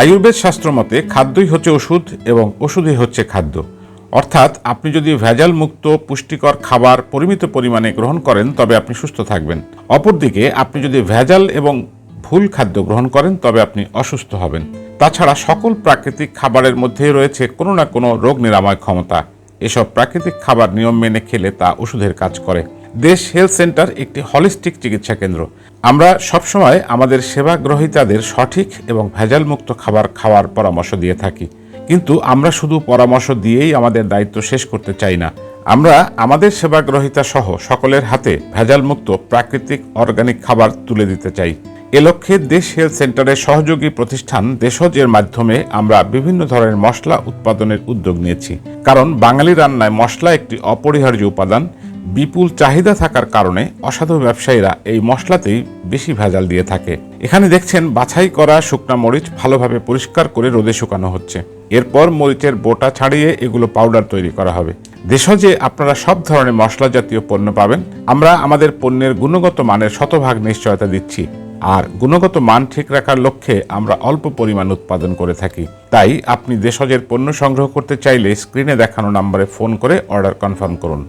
আয়ুর্বেদ শাস্ত্র মতে খাদ্যই হচ্ছে ওষুধ এবং ওষুধই হচ্ছে খাদ্য। অর্থাৎ আপনি যদি ভেজাল মুক্ত, পুষ্টিকর খাবার পরিমিত পরিমাণে গ্রহণ করেন, তবে আপনি সুস্থ থাকবেন। অপরদিকে, আপনি যদি ভেজাল এবং ভুল খাদ্য গ্রহণ করেন, তবে আপনি অসুস্থ হবেন। তাছাড়া সকল প্রাকৃতিক খাবারের মধ্যেই রয়েছে কোনো না কোনো রোগ নিরাময় ক্ষমতা। এসব প্রাকৃতিক খাবার নিয়ম মেনে খেলে তা ওষুধের কাজ করে। দেশ হেলথ সেন্টার একটি হলিস্টিক চিকিৎসা কেন্দ্র। আমরা সবসময় আমাদের সেবা গ্রহীতাদের সঠিক এবং ভেজালমুক্ত খাবার খাওয়ার পরামর্শ দিয়ে থাকি। কিন্তু আমরা শুধু পরামর্শ দিয়েই আমাদের দায়িত্ব শেষ করতে চাই না। আমরা আমাদের সেবা গ্রহীতা সহ সকলের হাতে ভেজালমুক্ত প্রাকৃতিক অর্গানিক খাবার তুলে দিতে চাই। এ লক্ষ্যে দেশ হেলথ সেন্টারের সহযোগী প্রতিষ্ঠান দেশজের মাধ্যমে আমরা বিভিন্ন ধরনের মশলা উৎপাদনের উদ্যোগ নিয়েছি। কারণ বাঙালি রান্নায় মশলা একটি অপরিহার্য উপাদান। বিপুল চাহিদা থাকার কারণে অসাধু ব্যবসায়ীরা এই মশলাতেই বেশি ভেজাল দিয়ে থাকে। এখানে দেখছেন, বাছাই করা শুকনা মরিচ ভালোভাবে পরিষ্কার করে রোদে শুকানো হচ্ছে। এরপর মরিচের বোটা ছাড়িয়ে এগুলো পাউডার তৈরি করা হবে। দেশজে আপনারা সব ধরনের মশলা জাতীয় পণ্য পাবেন। আমরা আমাদের পণ্যের গুণগত মানের শতভাগ নিশ্চয়তা দিচ্ছি। আর গুণগত মান ঠিক রাখার লক্ষ্যে আমরা অল্প পরিমাণ উৎপাদন করে থাকি। তাই আপনি দেশজের পণ্য সংগ্রহ করতে চাইলে স্ক্রিনে দেখানো নম্বরে ফোন করে অর্ডার কনফার্ম করুন।